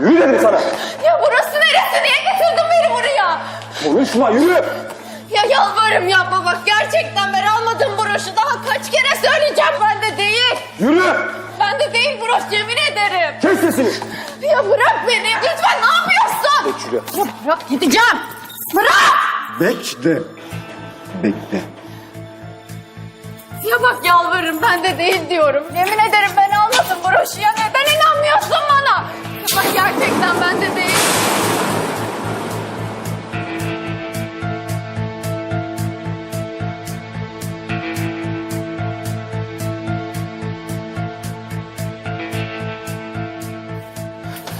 Yürü dedim sana. Ya burası neresi? Niye getirdin beni buraya? Konuşma yürü. Ya yalvarırım yapma bak. Gerçekten ben almadım broşu. Daha kaç kere söyleyeceğim bende değil. Yürü. Bende değil broş yemin ederim. Kes sesini. Ya bırak beni. Lütfen ne yapıyorsun? Geç şuraya. Ya bırak gideceğim. Bırak. Bekle. Bekle. Ya bak yalvarırım bende değil diyorum. Yemin ederim ben almadım broşu ya. Neden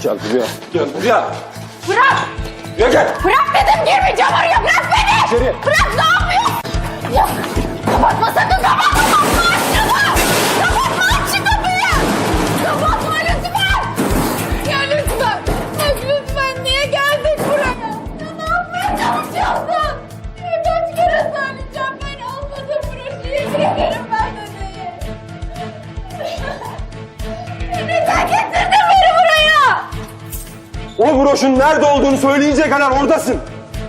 Gel buraya. Gel buraya. Bırak. Buraya gel. Bırak dedim girmeyeceğim oraya. Bırak beni. İçeri. Bırak ne yapıyorsun? Ya O broşun nerede olduğunu söyleyecek kadar oradasın.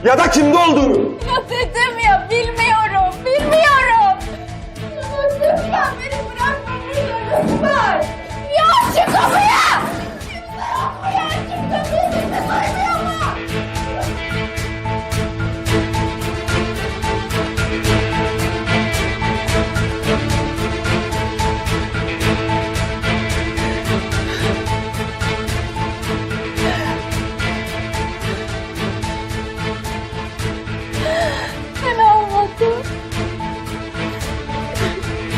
Ya da kimde olduğunu. Ya dedim ya bilmiyorum, bilmiyorum. Ya Lütfen beni bırakma burada lütfen.